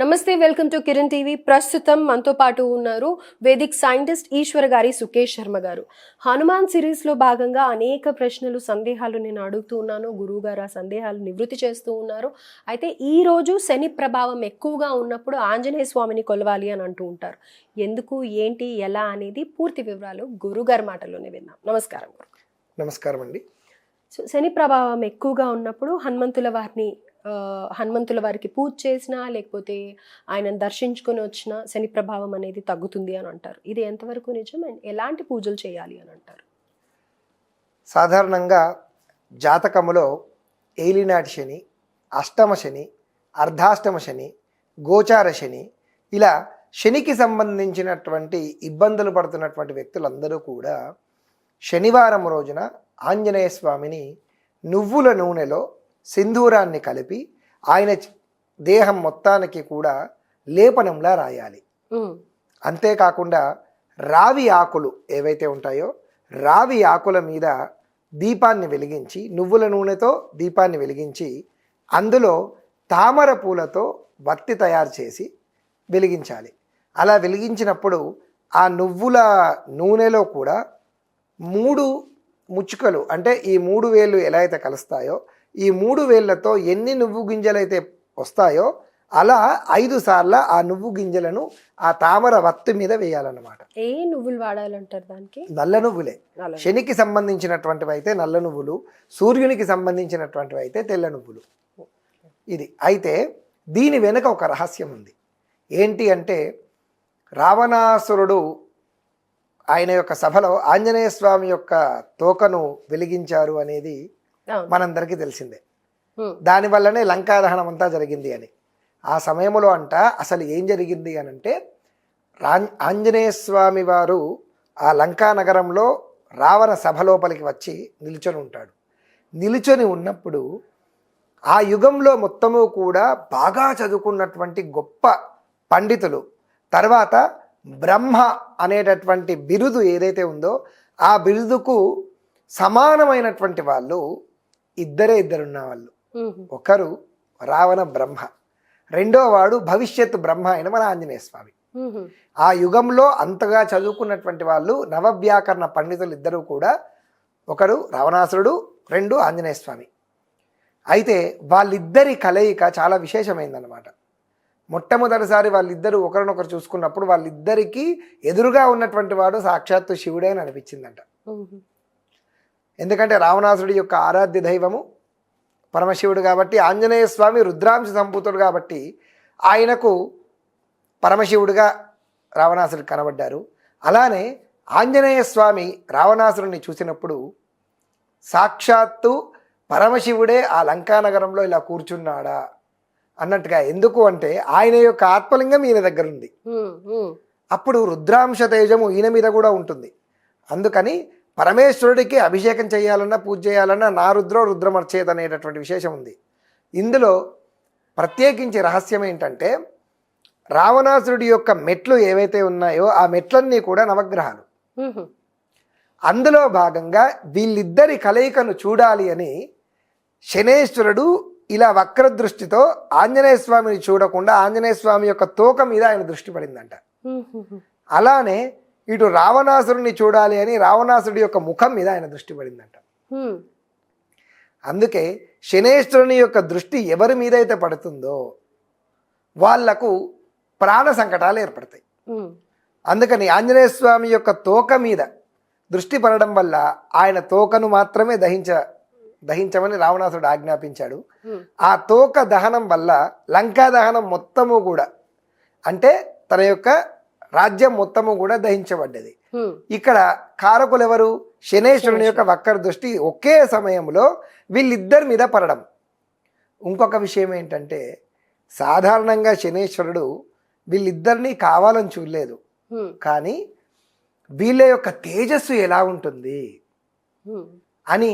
నమస్తే welcome to Kiran TV. ప్రస్తుతం మనతో పాటు ఉన్నారు వేదిక్ సైంటిస్ట్ ఈశ్వర్ గారి సుకేష్ శర్మ గారు. హనుమాన్ సిరీస్లో భాగంగా అనేక ప్రశ్నలు సందేహాలు నేను అడుగుతూ ఉన్నాను. గురువు గారు ఆ సందేహాలు నివృత్తి చేస్తూ ఉన్నారు. అయితే ఈ రోజు శని ప్రభావం ఎక్కువగా ఉన్నప్పుడు ఆంజనేయ స్వామిని కొలవాలి అని అంటూ ఉంటారు. ఎందుకు ఏంటి ఎలా అనేది పూర్తి వివరాలు గురువు గారి మాటల్లోనే విన్నాం నమస్కారం గురు. నమస్కారం అండి. సో శని ప్రభావం ఎక్కువగా ఉన్నప్పుడు హనుమంతుల వారిని హనుమంతుల వారికి పూజ చేసినా లేకపోతే ఆయనను దర్శించుకొని వచ్చిన శని ప్రభావం అనేది తగ్గుతుంది అని అంటారు. ఇది ఎంతవరకు నిజం? అండ్ ఎలాంటి పూజలు చేయాలి అని అంటారు? సాధారణంగా జాతకములో ఏలినాటి శని అష్టమ శని అర్ధాష్టమ శని గోచార శని ఇలా శనికి సంబంధించినటువంటి ఇబ్బందులు పడుతున్నటువంటి వ్యక్తులందరూ కూడా శనివారం రోజున ఆంజనేయ స్వామిని నువ్వుల నూనెలో సింధూరాన్ని కలిపి ఆయన దేహం మొత్తానికి కూడా లేపనంలా రాయాలి. అంతేకాకుండా రావి ఆకులు ఏవైతే ఉంటాయో రావి ఆకుల మీద దీపాన్ని వెలిగించి నువ్వుల నూనెతో దీపాన్ని వెలిగించి అందులో తామర పూలతో వత్తి తయారు చేసి వెలిగించాలి. అలా వెలిగించినప్పుడు ఆ నువ్వుల నూనెలో కూడా మూడు ముచ్చుకలు అంటే ఈ మూడు వేళ్ళు ఎలా అయితే కలుస్తాయో ఈ మూడు వేళ్ళతో ఎన్ని నువ్వు గింజలైతే వస్తాయో అలా ఐదు సార్లు ఆ నువ్వు గింజలను ఆ తామర వత్తి మీద వేయాలన్నమాట. ఏ నువ్వులు వాడాలంటారు దానికి? నల్ల నువ్వులే. శనికి సంబంధించినటువంటివి అయితే నల్ల నువ్వులు సూర్యునికి సంబంధించినటువంటివి అయితే తెల్ల నువ్వులు. ఇది. అయితే దీని వెనుక ఒక రహస్యం ఉంది. ఏంటి అంటే రావణాసురుడు ఆయన యొక్క సభలో ఆంజనేయ స్వామి యొక్క తోకను వెలిగించారు అనేది. మనందరికీ తెలిసిందే. దానివల్లనే లంకా దహనం అంతా జరిగింది అని. ఆ సమయంలో అంట అసలు ఏం జరిగింది అని అంటే రా- ఆంజనేయ స్వామి వారు ఆ లంకా నగరంలో రావణ సభ లోపలికి వచ్చి నిల్చొని ఉంటాడు. నిల్చొని ఉన్నప్పుడు ఆ యుగంలో మొత్తము కూడా బాగా చదువుకున్నటువంటి గొప్ప పండితులు తర్వాత బ్రహ్మ అనేటటువంటి బిరుదు ఏదైతే ఉందో ఆ బిరుదుకు సమానమైనటువంటి వాళ్ళు ఇద్దరే ఇద్దరున్న వాళ్ళు ఒకరు రావణ బ్రహ్మ రెండో వాడు భవిష్యత్ బ్రహ్మ అయిన మన ఆంజనేయ స్వామి. ఆ యుగంలో అంతగా చదువుకున్నటువంటి వాళ్ళు నవవ్యాకరణ పండితులు ఇద్దరు కూడా ఒకరు రావణాసురుడు రెండు ఆంజనేయ స్వామి. అయితే వాళ్ళిద్దరి కలయిక చాలా విశేషమైందనమాట మొట్టమొదటిసారి వాళ్ళిద్దరూ ఒకరినొకరు చూసుకున్నప్పుడు వాళ్ళిద్దరికీ ఎదురుగా ఉన్నటువంటి వాడు సాక్షాత్తు శివుడే అని అనిపించిందంట. ఎందుకంటే రావణాసుడి యొక్క ఆరాధ్య దైవము పరమశివుడు కాబట్టి ఆంజనేయ స్వామి రుద్రాంశ సంపూతుడు కాబట్టి ఆయనకు పరమశివుడుగా రావణాసుడు కనబడ్డారు. అలానే ఆంజనేయ స్వామి రావణాసురుని చూసినప్పుడు సాక్షాత్తు పరమశివుడే ఆ లంకానగరంలో ఇలా కూర్చున్నాడా అన్నట్టుగా ఎందుకు అంటే ఆయన యొక్క ఆత్మలింగం ఈయన దగ్గర ఉంది ఉమ్, ఉమ్, అప్పుడు రుద్రాంశ తేజము ఈయన మీద కూడా ఉంటుంది. అందుకని పరమేశ్వరుడికి అభిషేకం చేయాలన్నా పూజ చేయాలన్నా నా రుద్రో రుద్రమర్చేత అనేటటువంటి విశేషం ఉంది. ఇందులో ప్రత్యేకించి రహస్యం ఏంటంటే రావణాసురుడి యొక్క మెట్లు ఏవైతే ఉన్నాయో ఆ మెట్లన్నీ కూడా నవగ్రహాలు. అందులో భాగంగా వీళ్ళిద్దరి కలయికను చూడాలి అని శనేశ్వరుడు ఇలా వక్ర దృష్టితో ఆంజనేయ స్వామిని చూడకుండా ఆంజనేయ స్వామి యొక్క తోక మీద ఆయన దృష్టి పడిందంట. అలానే ఇటు రావణాసురుని చూడాలి అని రావణాసురుడి యొక్క ముఖం మీద ఆయన దృష్టి పడిందంట. అందుకే శనేశ్వరుని యొక్క దృష్టి ఎవరి మీద అయితే పడుతుందో వాళ్ళకు ప్రాణ సంకటాలు ఏర్పడతాయి. అందుకని ఆంజనేయ స్వామి యొక్క తోక మీద దృష్టి పడడం వల్ల ఆయన తోకను మాత్రమే దహించ దహించమని రావణాసుడు ఆజ్ఞాపించాడు. ఆ తోక దహనం వల్ల లంకా దహనం మొత్తము కూడా అంటే తన యొక్క రాజ్యం మొత్తము కూడా దహించబడ్డది. ఇక్కడ కారకులు ఎవరు శనేశ్వరుని యొక్క వక్ర దృష్టి ఒకే సమయంలో వీళ్ళిద్దరి మీద పడడం. ఇంకొక విషయం ఏంటంటే సాధారణంగా శనేశ్వరుడు వీళ్ళిద్దరినీ కావాలని చూడలేదు. కానీ వీళ్ళ యొక్క తేజస్సు ఎలా ఉంటుంది? అని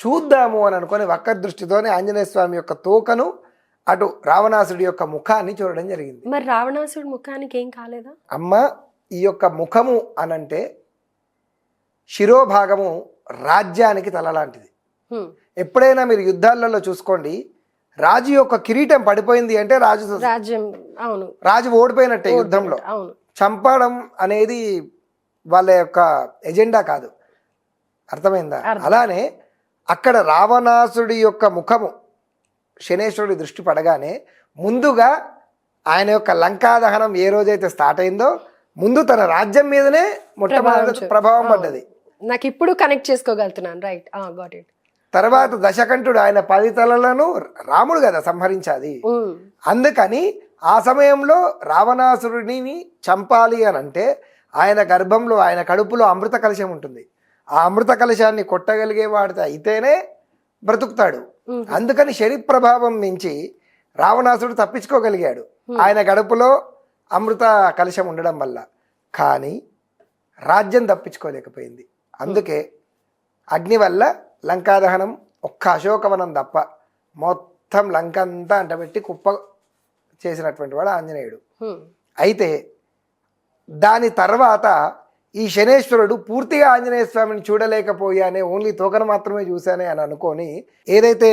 చూద్దాము అని అనుకొని వక్ర దృష్టితోనే ఆంజనేయ స్వామి యొక్క తోకను అటు రావణాసుడి యొక్క ముఖాన్ని చూడడం జరిగింది. మరి రావణాసుడి ముఖానికి ఏం కాలేదా? అమ్మ ఈ యొక్క ముఖము అనంటే శిరోభాగము రాజ్యానికి తల లాంటిది. ఎప్పుడైనా మీరు యుద్ధాలలో చూసుకోండి రాజు యొక్క కిరీటం పడిపోయింది అంటే రాజు రాజ్యం అవును. రాజు ఓడిపోయినట్టే యుద్ధంలో. అవును. చంపడం అనేది వాళ్ళ యొక్క ఎజెండా కాదు. అర్థమైందా? అలానే అక్కడ రావణాసుడి యొక్క ముఖము శనేశ్వరుడి దృష్టి పడగానే ముందుగా ఆయన యొక్క లంకా దహనం ఏ రోజైతే స్టార్ట్ అయిందో ముందు తన రాజ్యం మీదనే మొట్టమొదటి ప్రభావం పడ్డది. నాకు ఇప్పుడు కనెక్ట్ చేసుకోగలుగుతున్నాను. రైట్ గాట్ ఇట్ తర్వాత దశకంఠుడు ఆయన పది తలలను రాముడు కదా సంహరించాది. అందుకని ఆ సమయంలో రావణాసురుడిని చంపాలి అని అంటే ఆయన గర్భంలో ఆయన కడుపులో అమృత కలశం ఉంటుంది. ఆ అమృత కలశాన్ని కొట్టగలిగే వాడితే అయితేనే బ్రతుకుతాడు. అందుకని శని ప్రభావం మించి రావణాసుడు తప్పించుకోగలిగాడు. ఆయన గడుపులో అమృత కలశం ఉండడం వల్ల. కానీ రాజ్యం తప్పించుకోలేకపోయింది. అందుకే అగ్ని వల్ల లంకాదహనం ఒక్క అశోకవనం తప్ప మొత్తం లంక అంతా అంటబెట్టి కుప్ప చేసినటువంటి వాడు ఆంజనేయుడు. అయితే దాని తర్వాత ఈ శనేశ్వరుడు పూర్తిగా ఆంజనేయ స్వామిని చూడలేకపోయానే ఓన్లీ తోకను మాత్రమే చూశానే అని అనుకొని ఏదైతే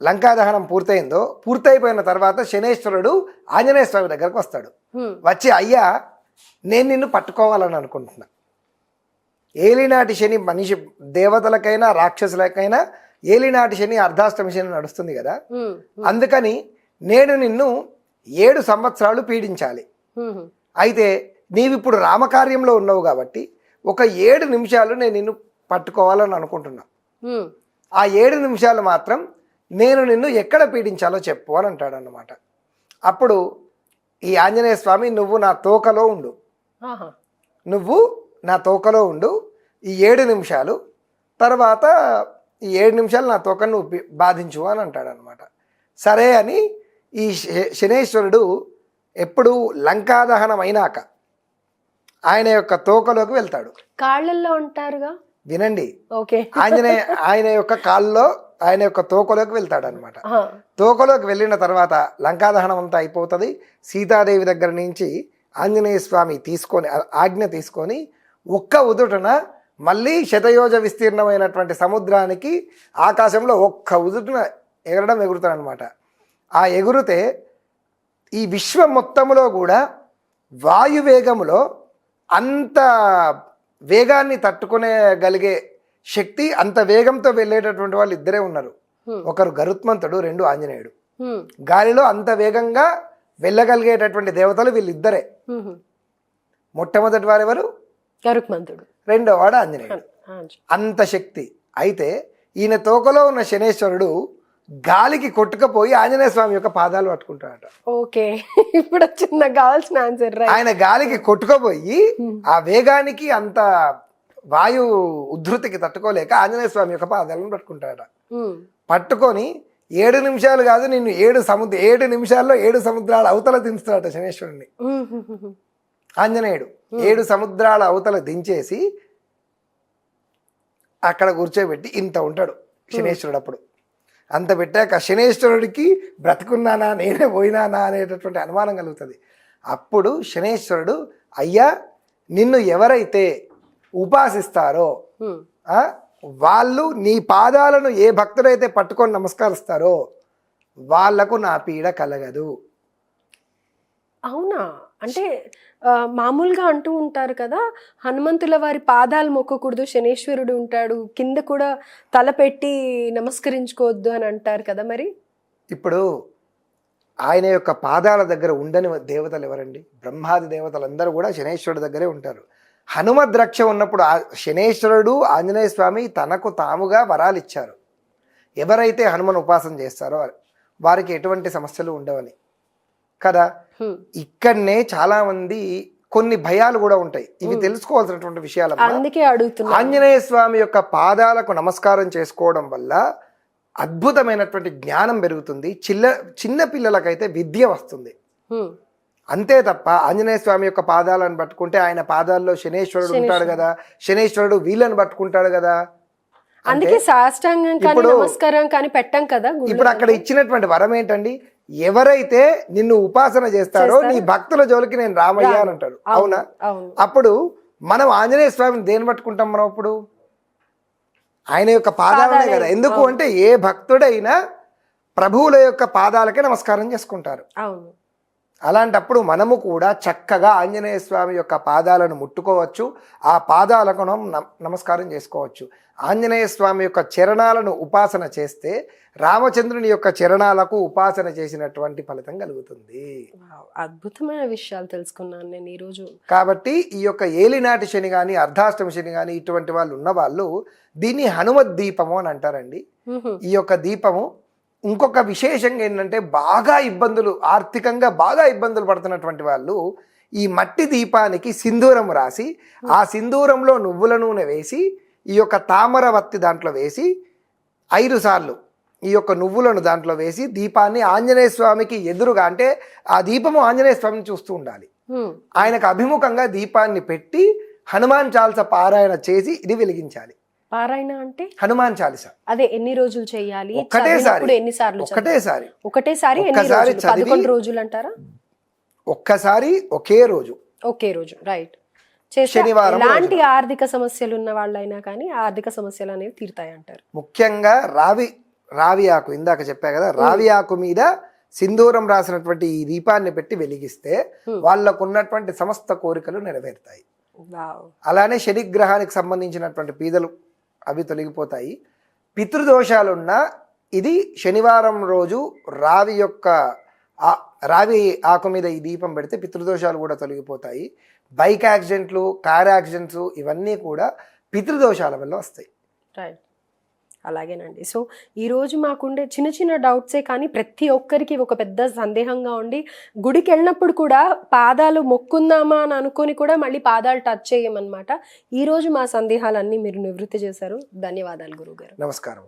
లంకాదహనం పూర్తయిందో పూర్తయిపోయిన తర్వాత శనేశ్వరుడు ఆంజనేయ స్వామి దగ్గరకు వస్తాడు. వచ్చి అయ్యా నేను నిన్ను పట్టుకోవాలని అనుకుంటున్నా. ఏలినాటి శని మనిషి దేవతలకైనా రాక్షసులకైనా ఏలినాటి శని అర్ధాష్టమి శని నడుస్తుంది కదా. అందుకని నేను నిన్ను ఏడు సంవత్సరాలు పీడించాలి. అయితే నీవిప్పుడు రామకార్యంలో ఉన్నావు కాబట్టి ఒక ఏడు నిమిషాలు నేను నిన్ను పట్టుకోవాలని అనుకుంటున్నా. ఆ ఏడు నిమిషాలు మాత్రం నేను నిన్ను ఎక్కడ పీడించాలో చెప్పు అని అంటాడు అన్నమాట అప్పుడు ఈ ఆంజనేయ స్వామి నువ్వు నా తోకలో ఉండు. నువ్వు నా తోకలో ఉండు. ఈ ఏడు నిమిషాలు తర్వాత ఈ ఏడు నిమిషాలు నా తోకను నువ్వు బాధించు అని అంటాడు అనమాట సరే అని ఈ శనేశ్వరుడు ఎప్పుడు లంకాదహనం అయినాక ఆయన యొక్క తోకలోకి వెళ్తాడు. కాళ్ళల్లో ఉంటారుగా? వినండి. ఓకే. ఆంజనేయ ఆయన యొక్క కాల్లో ఆయన యొక్క తోకలోకి వెళ్తాడు అనమాట తోకలోకి వెళ్ళిన తర్వాత లంకాదహనం అంతా అయిపోతుంది. సీతాదేవి దగ్గర నుంచి ఆంజనేయ స్వామి తీసుకొని ఆజ్ఞ తీసుకొని ఒక్క ఉదుటన మళ్ళీ శతయోజ విస్తీర్ణమైనటువంటి సముద్రానికి ఆకాశంలో ఒక్క ఉదుటన ఎగరడం ఎగురుతాడు అనమాట ఆ ఎగురితే ఈ విశ్వం మొత్తంలో కూడా వాయువేగములో అంత వేగాన్ని తట్టుకునేగలిగే శక్తి అంత వేగంతో వెళ్ళేటటువంటి వాళ్ళు ఇద్దరే ఉన్నారు. ఒకరు గరుత్మంతుడు రెండు ఆంజనేయుడు. గాలిలో అంత వేగంగా వెళ్ళగలిగేటటువంటి దేవతలు వీళ్ళిద్దరే. మొట్టమొదటి వారు ఎవరు గరుక్మంతుడు రెండో వాడు ఆంజనేయుడు. అంత శక్తి. అయితే ఈయన తోకలో ఉన్న శనేశ్వరుడు గాలికి కొట్టుకపోయి ఆంజనేయ స్వామి యొక్క పాదాలు పట్టుకుంటాడట. ఓకే. ఇప్పుడు వచ్చింది నాకు కావాల్సిన ఆన్సర్ ఆయన గాలికి కొట్టుకుపోయి ఆ వేగానికి అంత వాయు ఉద్ధృతికి తట్టుకోలేక ఆంజనేయ స్వామి యొక్క పాదాలను పట్టుకుంటాడట. పట్టుకొని ఏడు నిమిషాలు కాదు నిన్ను ఏడు సముద్ర ఏడు నిమిషాల్లో ఏడు సముద్రాల అవతల దించుతాడట శనేశ్వరుణ్ణి. ఆంజనేయుడు ఏడు సముద్రాల అవతల దించేసి అక్కడ కూర్చోబెట్టి ఇంత ఉంటాడు శనేశ్వరుడు అప్పుడు. అంత పెట్టాక శనేశ్వరుడికి బ్రతుకున్నానా నేనే పోయినానా అనేటటువంటి అనుమానం కలుగుతుంది. అప్పుడు శనేశ్వరుడు అయ్యా నిన్ను ఎవరైతే ఉపాసిస్తారో వాళ్ళు నీ పాదాలను ఏ భక్తుడైతే పట్టుకొని నమస్కరిస్తారో వాళ్ళకు నా పీడ కలగదు. అవునా? అంటే మామూలుగా అంటూ ఉంటారు కదా హనుమంతుల వారి పాదాలు మొక్కకూడదు శనేశ్వరుడు ఉంటాడు కింద కూడా తల పెట్టి నమస్కరించుకోవద్దు అని అంటారు కదా మరి? ఇప్పుడు ఆయన యొక్క పాదాల దగ్గర ఉండని దేవతలు ఎవరండి? బ్రహ్మాది దేవతలందరూ కూడా శనేశ్వరుడి దగ్గరే ఉంటారు. హనుమద్ రక్ష ఉన్నప్పుడు ఆ శనేశ్వరుడు ఆంజనేయ స్వామి తనకు తాముగా వరాలు ఇచ్చారు ఎవరైతే హనుమన్ ఉపాసన చేస్తారో వారికి ఎటువంటి సమస్యలు ఉండవని. కదా. ఇక్కడనే చాలా మంది కొన్ని భయాలు కూడా ఉంటాయి. ఇవి తెలుసుకోవాల్సినటువంటి విషయాలు అందుకే అడుగుతున్నా ఆంజనేయ స్వామి యొక్క పాదాలకు నమస్కారం చేసుకోవడం వల్ల అద్భుతమైనటువంటి జ్ఞానం పెరుగుతుంది. చిల్ల చిన్న పిల్లలకైతే విద్య వస్తుంది. అంతే తప్ప ఆంజనేయ స్వామి యొక్క పాదాలను పట్టుకుంటే ఆయన పాదాల్లో శనేశ్వరుడు ఉంటాడు కదా? శనేశ్వరుడు వీళ్ళని పట్టుకుంటాడు కదా? అందుకే సాష్టాంగం నమస్కారం కానీ పెట్టాం కదా. ఇప్పుడు అక్కడ ఇచ్చినటువంటి వరం ఏంటండి? ఎవరైతే నిన్ను ఉపాసన చేస్తారో నీ భక్తుల జోలికి నేను రామయ్య అని అంటాడు. అవునా? అప్పుడు మనం ఆంజనేయ స్వామిని దేని పట్టుకుంటాం మనం అప్పుడు? ఆయన యొక్క పాదాలనే కదా. ఎందుకు అంటే ఏ భక్తుడైనా ప్రభువుల యొక్క పాదాలకే నమస్కారం చేసుకుంటారు. అవును. అలాంటప్పుడు మనము కూడా చక్కగా ఆంజనేయ స్వామి యొక్క పాదాలను ముట్టుకోవచ్చు. ఆ పాదాలకు నమస్కారం చేసుకోవచ్చు. ఆంజనేయ స్వామి యొక్క చరణాలను ఉపాసన చేస్తే రామచంద్రుని యొక్క చరణాలకు ఉపాసన చేసినటువంటి ఫలితం కలుగుతుంది. అద్భుతమైన విషయాలు తెలుసుకున్నాను నేను ఈరోజు కాబట్టి ఈ యొక్క ఏలినాటి శని కానీ అర్ధాష్టమి శని కానీ ఇటువంటి వాళ్ళు ఉన్న వాళ్ళు దీన్ని హనుమత్ దీపము అని అంటారండి. ఈ యొక్క దీపము ఇంకొక విశేషంగా ఏంటంటే బాగా ఇబ్బందులు ఆర్థికంగా బాగా ఇబ్బందులు పడుతున్నటువంటి వాళ్ళు ఈ మట్టి దీపానికి సింధూరం రాసి ఆ సింధూరంలో నువ్వుల నూనె వేసి ఈ యొక్క తామర వత్తి దాంట్లో వేసి ఐదు సార్లు ఈ యొక్క నువ్వులను దాంట్లో వేసి దీపాన్ని ఆంజనేయ స్వామికి ఎదురుగా అంటే ఆ దీపము ఆంజనేయ స్వామిని చూస్తూ ఉండాలి. ఆయనకు అభిముఖంగా దీపాన్ని పెట్టి హనుమాన్ చాలీస పారాయణ చేసి ఇది వెలిగించాలి పారాయణ అంటే హనుమాన్ చాలీస. అదే ఎన్ని రోజులు చేయాలి? ఎన్నిసార్లు? ఒక్కటేసారి ఒకటేసారి ఎన్ని ఒక్కసారి పదకొండు రోజులు అంటారా? ఒక్కసారి ఒకే రోజు. ఒకే రోజు రైట్ శనివారం ఎలాంటి ఆర్థిక సమస్యలు ఉన్న వాళ్ళైనా కానీ ఆర్థిక సమస్యలు అనేవి తీరుతాయి అంటారు. ముఖ్యంగా రావి రావి ఆకు ఇందాక చెప్పా కదా రావి ఆకు మీద సింధూరం రాసినటువంటి ఈ దీపాన్ని పెట్టి వెలిగిస్తే. వాళ్ళకు ఉన్నటువంటి సమస్త కోరికలు నెరవేరుతాయి. అలానే శనిగ్రహానికి సంబంధించినటువంటి పీదలు అవి తొలగిపోతాయి. పితృదోషాలున్న ఇది శనివారం రోజు రావి యొక్క ఆ- రావి ఆకు మీద ఈ దీపం పెడితే పితృదోషాలు కూడా తొలగిపోతాయి. బైక్ యాక్సిడెంట్లు కార్ యాక్సిడెంట్స్ ఇవన్నీ కూడా పితృదోషాల వల్ల వస్తాయి. రైట్ అలాగేనండి. సో ఈ రోజు మాకుండే చిన్న చిన్న డౌట్సే కానీ ప్రతి ఒక్కరికి ఒక పెద్ద సందేహంగా ఉండి గుడికి వెళ్ళినప్పుడు కూడా పాదాలు మొక్కుందామా అని అనుకొని కూడా మళ్ళీ పాదాలు టచ్ చేయమన్నమాట. ఈరోజు మా సందేహాలన్నీ మీరు నివృత్తి చేశారు. ధన్యవాదాలు గురుగారు నమస్కారం.